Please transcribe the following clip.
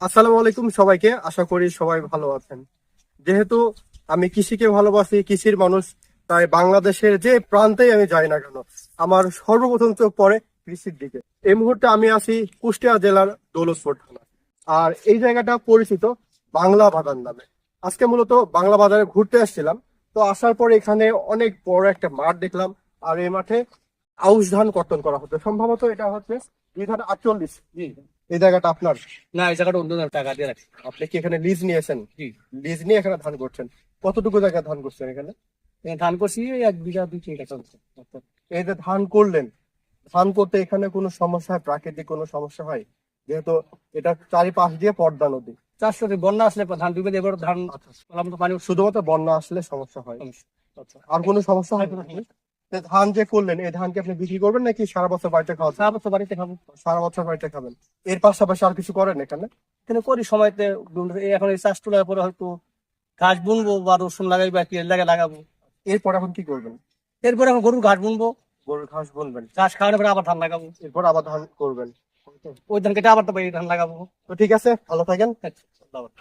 আসসালামু আলাইকুম সবাইকে। আশা করি সবাই ভালো আছেন। যেহেতু আমি কৃষিকে ভালোবাসি, কৃষির মানুষ, তাই বাংলাদেশের যে প্রান্তেই আমি যাই না কেন, আমার সর্বপ্রথম চোখ পড়ে কৃষির দিকে। এই মুহূর্তে আমি আছি কুষ্টিয়া জেলার দৌলতপুর থানা। আর এই জায়গাটা পরিচিত বাংলা বাজার নামে। আজকে মূলত বাংলা বাজারে ঘুরতে আসছিলাম। তো আসার পরে এখানে অনেক বড় একটা মাঠ দেখলাম। আর এই মাঠে আউশ ধান কর্তন করা হতো। সম্ভবত এটা হচ্ছে দুই হাজার আটচল্লিশ এই জায়গাটা আপনার? না এই জায়গাটা অন্য টাকা দিয়ে রাখি আপনি কি এখানে লিজ নিয়েছেন? লিজ নিয়ে এখানে ধান করছেন। কতটুকু জায়গায় ধান করছেন এখানে? ধান করছি এক বিঘা দুই তিন টাকা এই যে ধান করলেন ধান করতে এখানে কোনো সমস্যা হয় প্রাকৃতিক কোনো সমস্যা হয়? যেহেতু এটা চারিপাশ দিয়ে পদ্মা নদী। চারশো বন্যা আসলে ধান ডুবে দেবে ধান পানি শুধুমাত্র বন্যা আসলে সমস্যা হয়। আচ্ছা। আর কোনো সমস্যা হয়? না যে ধান যে করলেন এই ধানকে আপনি বিক্রি করবেন নাকি সারা বছর বাড়িতে খাওয়া সারা বছর বাড়িতে খাব সারা বছর বাড়িতে খাবেন। এর পাশাপাশি আর কিছু করেন এখানে? এখানে করি সময়তে এখন এই চাষ তোলার পরে হয়তো ঘাস বুনবো বা রসুন লাগাই বা পেঁয়াজ লাগা লাগাবো। এরপর এখন কি করবেন? এরপর এখন গরুর ঘাস বুনবো। গরুর ঘাস বুনবেন। ঘাস খাওয়ানোর পরে আবার ধান লাগাবো। এরপর আবার ধান করবেন। ওই ধান কেটে আবার তো ধান লাগাবো। তো ঠিক আছে ভালো থাকেন। আচ্ছা, ধন্যবাদ।